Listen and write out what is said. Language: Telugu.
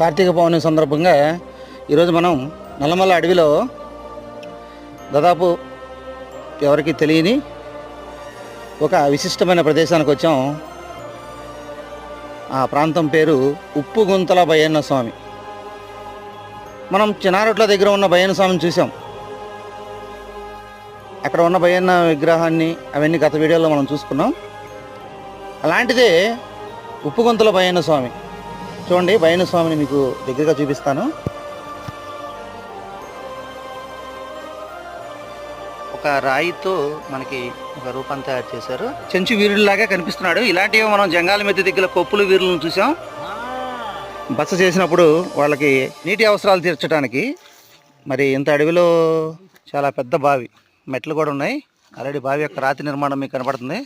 కార్తీక పౌర్ణమి సందర్భంగా ఈరోజు మనం నల్లమల్ల అడవిలో దాదాపు ఎవరికి తెలియని ఒక విశిష్టమైన ప్రదేశానికి వచ్చాం. ఆ ప్రాంతం పేరు ఉప్పు గుంతల భయన్న స్వామి. మనం చిన్నారొట్ల దగ్గర ఉన్న భయన్న స్వామిని చూసాం అక్కడ ఉన్న భయన్న విగ్రహాన్ని అవన్నీ గత వీడియోలో మనం చూసుకున్నాం. అలాంటిదే ఉప్పు గుంతల భయన్న స్వామి. చూడండి భయన స్వామిని మీకు దగ్గరగా చూపిస్తాను. ఒక రాయితో మనకి ఒక రూపం తయారు చేశారు. చెంచు వీరుడిలాగా కనిపిస్తున్నాడు. ఇలాంటివి మనం జంగాల మీద దగ్గర కొప్పులు వీరులను చూసాం. బస చేసినప్పుడు వాళ్ళకి నీటి అవసరాలు తీర్చడానికి మరి ఇంత అడవిలో చాలా పెద్ద బావి మెట్లు కూడా ఉన్నాయి. ఆల్రెడీ బావి యొక్క రాతి నిర్మాణం మీకు కనపడుతుంది.